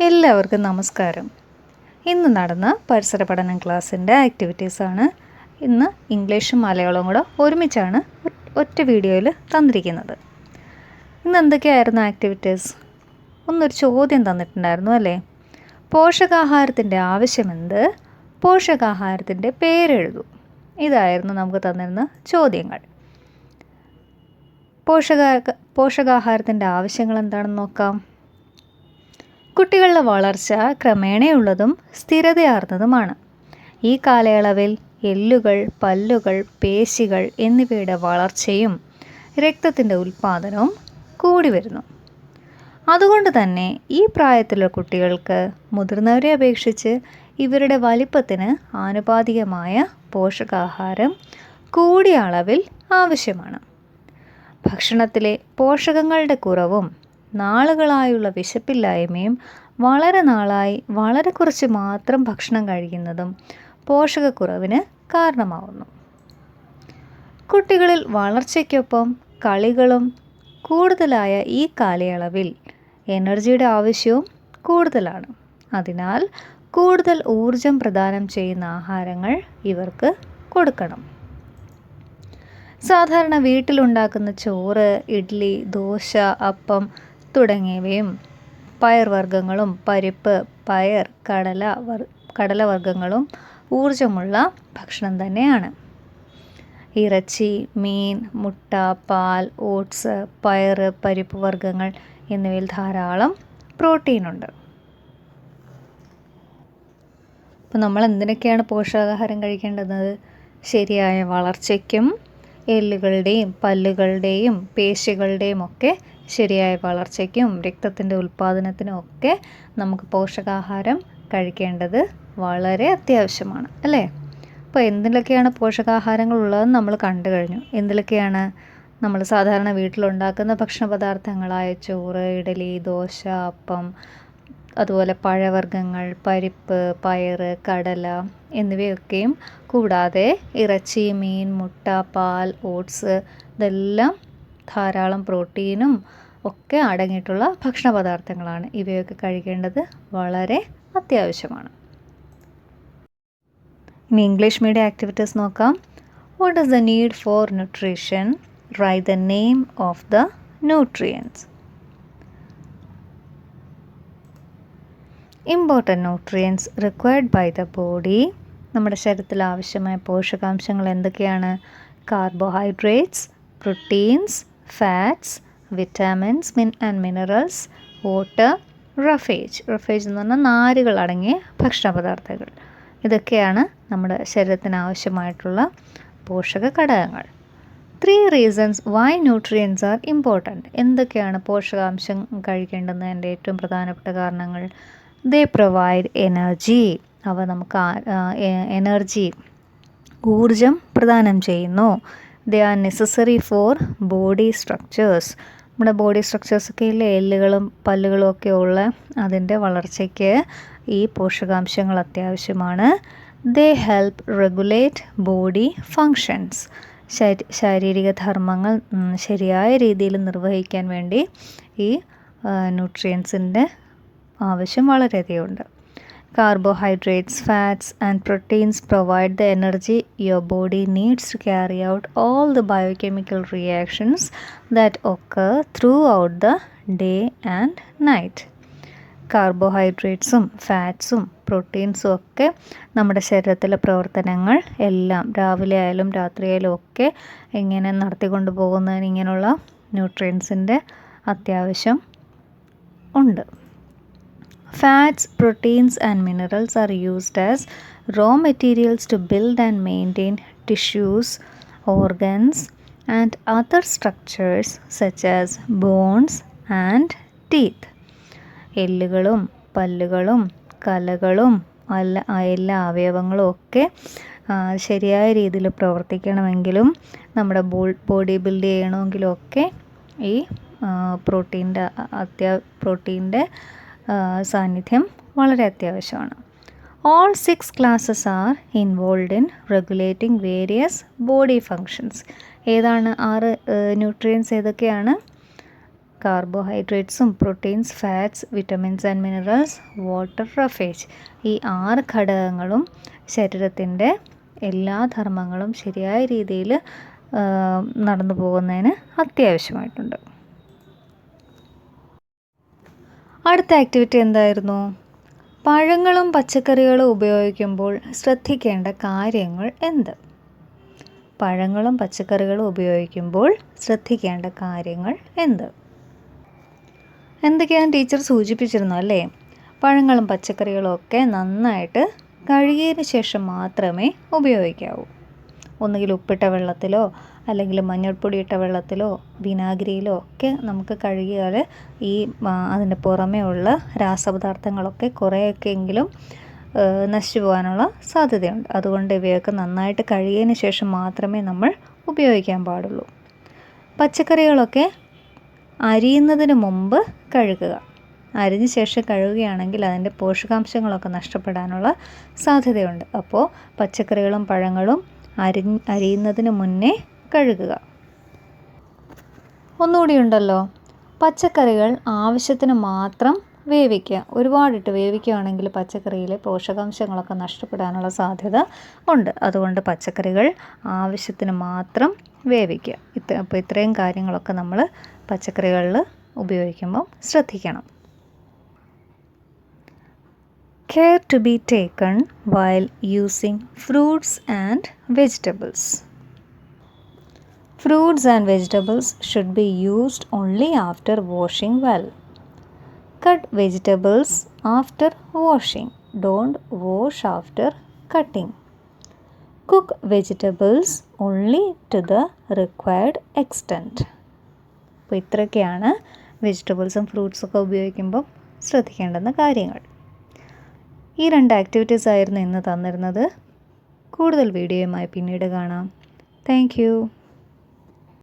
എല്ലാവർക്കും നമസ്കാരം. ഇന്ന് നടന്ന പരിസര പഠനം ക്ലാസ്സിന്റെ ആക്ടിവിറ്റീസാണ് ഇന്ന് ഇംഗ്ലീഷും മലയാളവും കൂടെ ഒരുമിച്ചാണ് ഒറ്റ വീഡിയോയിൽ തന്നിരിക്കുന്നത്. ഇന്ന് എന്തൊക്കെയായിരുന്നു ആക്ടിവിറ്റീസ് ഒന്നൊരു ചോദ്യം തന്നിട്ടുണ്ടായിരുന്നു അല്ലേ? പോഷകാഹാരത്തിന്റെ ആവശ്യമെന്ത് പോഷകാഹാരത്തിന്റെ പേരെഴുതൂ ഇതായിരുന്നു നമുക്ക് തന്നിരുന്ന ചോദ്യങ്ങൾ. പോഷക പോഷകാഹാരത്തിന്റെ ആവശ്യങ്ങൾ എന്താണെന്ന് നോക്കാം. കുട്ടികളുടെ വളർച്ച ക്രമേണയുള്ളതും സ്ഥിരതയാർന്നതുമാണ്. ഈ കാലയളവിൽ എല്ലുകൾ പല്ലുകൾ പേശികൾ എന്നിവയുടെ വളർച്ചയും രക്തത്തിന്റെ ഉൽപ്പാദനവും കൂടി വരുന്നു. അതുകൊണ്ട് തന്നെ ഈ പ്രായത്തിലുള്ള കുട്ടികൾക്ക് മുതിർന്നവരെ അപേക്ഷിച്ച് ഇവരുടെ വലിപ്പത്തിന് ആനുപാതികമായ പോഷകാഹാരം കൂടിയ അളവിൽ ആവശ്യമാണ്. ഭക്ഷണത്തിലെ പോഷകങ്ങളുടെ കുറവും നാളുകളായുള്ള വിശപ്പില്ലായ്മയും വളരെ നാളായി വളരെ കുറച്ച് മാത്രം ഭക്ഷണം കഴിക്കുന്നതും പോഷകക്കുറവിന് കാരണമാവുന്നു. കുട്ടികളിൽ വളർച്ചയ്ക്കൊപ്പം കളികളും കൂടുതലായ ഈ കാലയളവിൽ എനർജിയുടെ ആവശ്യവും കൂടുതലാണ്. അതിനാൽ കൂടുതൽ ഊർജം പ്രദാനം ചെയ്യുന്ന ആഹാരങ്ങൾ ഇവർക്ക് കൊടുക്കണം. സാധാരണ വീട്ടിലുണ്ടാക്കുന്ന ചോറ് ഇഡ്ഡലി ദോശ അപ്പം തുടങ്ങിയവയും പയർവർഗങ്ങളും പരിപ്പ് പയർ കടല വർ കടലവർഗങ്ങളും ഊർജമുള്ള ഭക്ഷണം തന്നെയാണ്. ഇറച്ചി മീൻ മുട്ട പാൽ ഓട്സ് പയർ പരിപ്പ് വർഗങ്ങൾ എന്നിവയിൽ ധാരാളം പ്രോട്ടീനുണ്ട്. അപ്പോൾ നമ്മൾ എന്തിനൊക്കെയാണ് പോഷകാഹാരം കഴിക്കേണ്ടത് ശരിയായ വളർച്ചയ്ക്കും എല്ലുകളുടെയും പല്ലുകളുടെയും പേശികളുടെയും ഒക്കെ ശരിയായ വളർച്ചയ്ക്കും രക്തത്തിന്റെ ഉൽപ്പാദനത്തിനും ഒക്കെ നമുക്ക് പോഷകാഹാരം കഴിക്കേണ്ടത് വളരെ അത്യാവശ്യമാണ് അല്ലേ? അപ്പോൾ എന്തിലൊക്കെയാണ് പോഷകാഹാരങ്ങൾ ഉള്ളതെന്ന് നമ്മൾ കണ്ടു കഴിഞ്ഞു. എന്തിലൊക്കെയാണ് നമ്മൾ സാധാരണ വീട്ടിലുണ്ടാക്കുന്ന ഭക്ഷണ പദാർത്ഥങ്ങളായ ചോറ് ഇഡലി ദോശ അപ്പം അതുപോലെ പഴവർഗങ്ങൾ പരിപ്പ് പയറ് കടല എന്നിവയൊക്കെയും കൂടാതെ ഇറച്ചി മീൻ മുട്ട പാൽ ഓട്സ് ഇതെല്ലാം ധാരാളം പ്രോട്ടീനും ഒക്കെ അടങ്ങിയിട്ടുള്ള ഭക്ഷണ പദാർത്ഥങ്ങളാണ് ഇവയൊക്കെ കഴിക്കേണ്ടത്. വളരെ അത്യാവശ്യമാണ്. ഇനി ഇംഗ്ലീഷ് മീഡിയം ആക്ടിവിറ്റീസ് നോക്കാം. What is the need for nutrition write the name of the nutrients important nutrients required by the body നമ്മുടെ ശരീരത്തിൽ ആവശ്യമായ പോഷകാംശങ്ങൾ എന്തൊക്കെയാണ്? Carbohydrates proteins fats vitamins min and minerals water roughage roughage എന്ന് പറഞ്ഞാൽ നാരുകൾ അടങ്ങിയ ഭക്ഷണ പദാർത്ഥങ്ങൾ ഇതൊക്കെയാണ് നമ്മുടെ ശരീരത്തിന് ആവശ്യമായിട്ടുള്ള പോഷക ഘടകങ്ങൾ. Three reasons why nutrients are important എന്തൊക്കെയാണ് പോഷകാംശം കഴിക്കേണ്ടതിന്റെ ഏറ്റവും പ്രധാനപ്പെട്ട കാരണങ്ങൾ? ദേ പ്രൊവൈഡ് എനർജി അവ നമുക്ക് എനർജി ഊർജം പ്രദാനം ചെയ്യുന്നു. They are necessary for body structures നമ്മുടെ ബോഡി സ്ട്രക്ചേഴ്സൊക്കെ ഇല്ലേ? എല്ലുകളും പല്ലുകളും ഒക്കെ ഉള്ള അതിന്റെ വളർച്ചയ്ക്ക് ഈ പോഷകാംശങ്ങൾ അത്യാവശ്യമാണ്. They help regulate body functions ശാരീരിക ധർമ്മങ്ങൾ ശരിയായ രീതിയിൽ നിർവഹിക്കാൻ വേണ്ടി ഈ ന്യൂട്രിയൻസിന്റെ ആവശ്യം വളരെയധികമുണ്ട് Carbohydrates, fats, and proteins provide the energy your body needs to carry out all the biochemical reactions that occur throughout the day and night. കാർബോഹൈഡ്രേറ്റ്സും ഫാറ്റ്സും പ്രോട്ടീൻസും ഒക്കെ നമ്മുടെ ശരീരത്തിലെ പ്രവർത്തനങ്ങൾ എല്ലാം രാവിലെ ആയാലും രാത്രി ആയാലും ഒക്കെ ഇങ്ങനെ നടത്തിക്കൊണ്ട് പോകുന്നതിന് ഇങ്ങനെയുള്ള ന്യൂട്രിയൻസിന്റെ അത്യാവശ്യം ഉണ്ട് Fats, proteins, and minerals are used as raw materials to build and maintain tissues, organs, and other structures such as bones and teeth. എല്ലുകളും പല്ലുകളും കലകളും അല്ല എല്ലാ അവയവങ്ങളും ഒക്കെ ശരിയായ രീതിയിൽ പ്രവർത്തിക്കണമെങ്കിലും നമ്മുടെ ബോഡി ബിൽഡ് ചെയ്യണമെങ്കിലും ഒക്കെ ഈ പ്രോട്ടീന്റെ അത്യാ പ്രോട്ടീന്റെ സാന്നിധ്യം വളരെ അത്യാവശ്യമാണ്. All six classes are involve in regulating various body functions ഏതാണ്? ആറ് ന്യൂട്രിയൻസ് ഏതൊക്കെയാണ്? കാർബോഹൈഡ്രേറ്റ്സും proteins fats vitamins and minerals water roughage ഈ ആറ് ഘടകങ്ങളും ശരീരത്തിന്റെ എല്ലാ ധർമ്മങ്ങളും ശരിയായ രീതിയിൽ നടന്നു പോകുന്നതിന് അത്യാവശ്യമായിട്ടുണ്ട്. അടുത്ത ആക്ടിവിറ്റി എന്തായിരുന്നു? പഴങ്ങളും പച്ചക്കറികളും ഉപയോഗിക്കുമ്പോൾ ശ്രദ്ധിക്കേണ്ട കാര്യങ്ങൾ എന്ത്? പഴങ്ങളും പച്ചക്കറികളും ഉപയോഗിക്കുമ്പോൾ ശ്രദ്ധിക്കേണ്ട കാര്യങ്ങൾ എന്ത്? എന്തൊക്കെയാണ് ടീച്ചർ സൂചിപ്പിച്ചിരുന്നു അല്ലേ? പഴങ്ങളും പച്ചക്കറികളും ഒക്കെ നന്നായിട്ട് കഴുകിയതിന് ശേഷം മാത്രമേ ഉപയോഗിക്കാവൂ. ഒന്നുകിൽ ഉപ്പിട്ട വെള്ളത്തിലോ അല്ലെങ്കിൽ മഞ്ഞൾപ്പൊടി ഇട്ട വെള്ളത്തിലോ വിനാഗിരിയിലോ ഒക്കെ നമുക്ക് കഴുകിയാൽ ഈ അതിന്റെ പുറമേ ഉള്ള രാസപദാർത്ഥങ്ങളൊക്കെ കുറേയൊക്കെ എങ്കിലും നശിച്ചു പോകാനുള്ള സാധ്യതയുണ്ട്. അതുകൊണ്ട് ഇവയൊക്കെ നന്നായിട്ട് കഴുകിയതിന് ശേഷം മാത്രമേ നമ്മൾ ഉപയോഗിക്കാൻ പാടുള്ളൂ. പച്ചക്കറികളൊക്കെ അരിയുന്നതിന് മുമ്പ് കഴുകുക. അരിഞ്ഞ ശേഷം കഴുകുകയാണെങ്കിൽ അതിന്റെ പോഷകാംശങ്ങളൊക്കെ നഷ്ടപ്പെടാനുള്ള സാധ്യതയുണ്ട്. അപ്പോൾ പച്ചക്കറികളും പഴങ്ങളും അരി അരിയുന്നതിന് മുന്നേ കഴുകുക. ഒന്നുകൂടി ഉണ്ടല്ലോ. പച്ചക്കറികൾ ആവശ്യത്തിന് മാത്രം വേവിക്കുക. ഒരുപാടിട്ട് വേവിക്കുകയാണെങ്കിൽ പച്ചക്കറിയിലെ പോഷകാംശങ്ങളൊക്കെ നഷ്ടപ്പെടാനുള്ള സാധ്യത ഉണ്ട്. അതുകൊണ്ട് പച്ചക്കറികൾ ആവശ്യത്തിന് മാത്രം വേവിക്കുക. ഇത്ര അപ്പോൾ ഇത്രയും കാര്യങ്ങളൊക്കെ നമ്മൾ പച്ചക്കറികളിൽ ഉപയോഗിക്കുമ്പം ശ്രദ്ധിക്കണം. Care to be taken while using fruits and vegetables Fruits and vegetables should be used only after washing well. Cut vegetables after washing. Don't wash after cutting. Cook vegetables only to the required extent. അപ്പോൾ ഇത്രയൊക്കെയാണ് വെജിറ്റബിൾസും ഫ്രൂട്ട്സൊക്കെ ഉപയോഗിക്കുമ്പോൾ ശ്രദ്ധിക്കേണ്ടുന്ന കാര്യങ്ങൾ ഈ രണ്ട് activities ആയിരുന്നു ഇന്ന് തന്നിരുന്നത്. കൂടുതൽ വീഡിയോയുമായി പിന്നീട് കാണാം. താങ്ക്